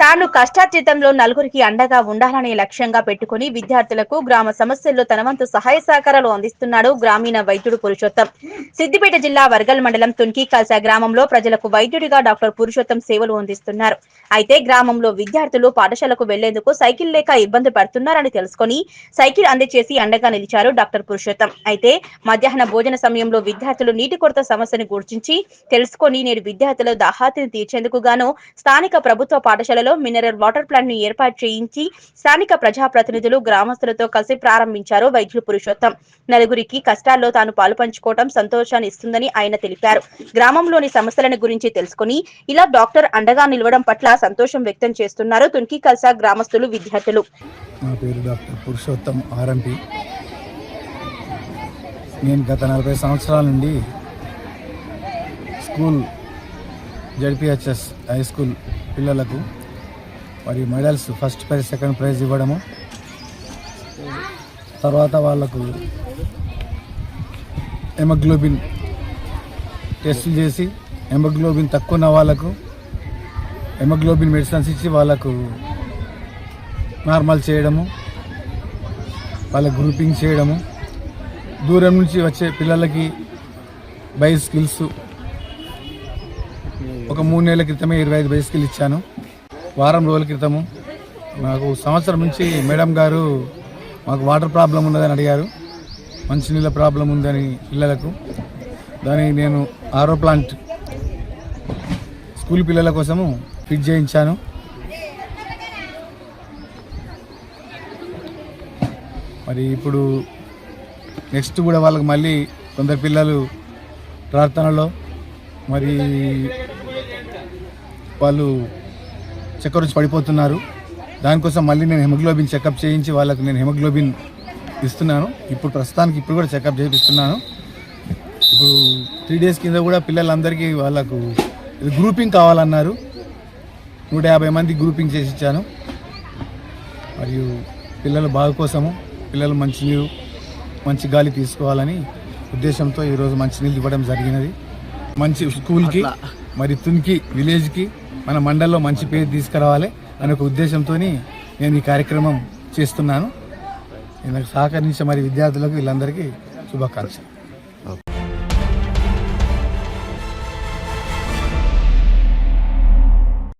తాను కష్టార్జితంలో నలుగురికి అండగా ఉండాలనే లక్ష్యంగా పెట్టుకుని విద్యార్థులకు గ్రామ సమస్యల్లో తన వంతు సహాయ సహకారాలు అందిస్తున్నాడు గ్రామీణ వైద్యుడు పురుషోత్తం. సిద్దిపేట జిల్లా వర్గల్ మండలం తున్కి కల్సా గ్రామంలో ప్రజలకు వైద్యుడిగా డాక్టర్ పురుషోత్తం సేవలు అందిస్తున్నారు. అయితే గ్రామంలో విద్యార్థులు పాఠశాలకు వెళ్ళేందుకు సైకిల్ లేక ఇబ్బంది పడుతున్నారని తెలుసుకొని సైకిల్ అందజేసి అండగా నిలిచారు డాక్టర్ పురుషోత్తం. అయితే మధ్యాహ్న భోజన సమయంలో విద్యార్థులు నీటి కొరత సమస్యను గుర్తించి తెలుసుకొని నేడు విద్యార్థుల దాహాతిని తీర్చేందుకు గాను స్థానిక ప్రభుత్వ పాఠశాలలో మినరల్ వాటర్ ప్లాంట్ను ఏర్పాటు చేయించి స్థానిక ప్రజాప్రతినిధులు గ్రామస్తులతో కలిసి ప్రారంభించారు వైద్యులు పురుషోత్తం. నలుగురికి కష్టాల్లో తాను పాలు పంచుకోవడం సంతోషాన్ని ఇస్తుందని ఆయన తెలిపారు. గ్రామంలోని సమస్యలను గురించి తెలుసుకుని ఇలా డాక్టర్ అండగా నిలవడం పట్ల సంతోషం వ్యక్తం చేస్తున్నారు తున్కి కల్సా గ్రామస్తులు విద్యార్థులు. నా పేరు డాక్టర్ పురుషోత్తం ఆర్ఎంపి. నేను గత నలభై సంవత్సరాల నుండి స్కూల్ జడ్పిహెచ్ఎస్ హై స్కూల్ పిల్లలకు మరి medals first prize second prize ఇవ్వడము. తర్వాత వాళ్ళకు హెమగ్లోబిన్ టెస్టులు చేసి హెమగ్లోబిన్ తక్కువ ఉన్న వాళ్ళకు హెమగ్లోబిన్ మెడిసిన్స్ ఇచ్చి వాళ్ళకు నార్మల్ చేయడము వాళ్ళ గ్రూపింగ్ చేయడము. దూరం నుంచి వచ్చే పిల్లలకి బైస్కిల్స్ ఒక మూడు నెలల క్రితమే ఇరవై ఐదు బైస్కిల్ ఇచ్చాను. వారం రోజుల క్రితము నాకు సంవత్సరం నుంచి మేడం గారు మాకు వాటర్ ప్రాబ్లం ఉన్నదని అడిగారు. మంచినీళ్ళ ప్రాబ్లం ఉందని పిల్లలకు. దానికి నేను ఆరో ప్లాంట్ స్కూల్ పిల్లల కోసము ఫిట్ చేయించాను. మరి ఇప్పుడు నెక్స్ట్ కూడా వాళ్ళకి మళ్ళీ కొందరు పిల్లలు ప్రార్థనలో మరి వాళ్ళు చక్కెర వచ్చి పడిపోతున్నారు. దానికోసం మళ్ళీ నేను హెమోగ్లోబిన్ చెకప్ చేయించి వాళ్ళకు నేను హెమోగ్లోబిన్ ఇస్తున్నాను. ఇప్పుడు ప్రస్తుతానికి ఇప్పుడు కూడా చెకప్ చేపిస్తున్నాను. ఇప్పుడు త్రీ డేస్ కింద కూడా పిల్లలందరికీ వాళ్ళకు గ్రూపింగ్ కావాలన్నారు. నూట యాభై మంది గ్రూపింగ్ చేసి ఇచ్చాను. మరియు పిల్లల బాగు కోసము పిల్లలు మంచి నీరు మంచి గాలి తీసుకోవాలని ఉద్దేశంతో ఈరోజు మంచి నీళ్ళు ఇవ్వడం జరిగినది. మంచి స్కూల్కి మరి తునికి విలేజ్కి మన మండల్లో మంచి పేరు తీసుకురావాలి అనే ఒక ఉద్దేశంతో నేను ఈ కార్యక్రమం చేస్తున్నాను. నాకు సహకరించే మరి విద్యార్థులకు వీళ్ళందరికీ శుభాకాంక్షలు.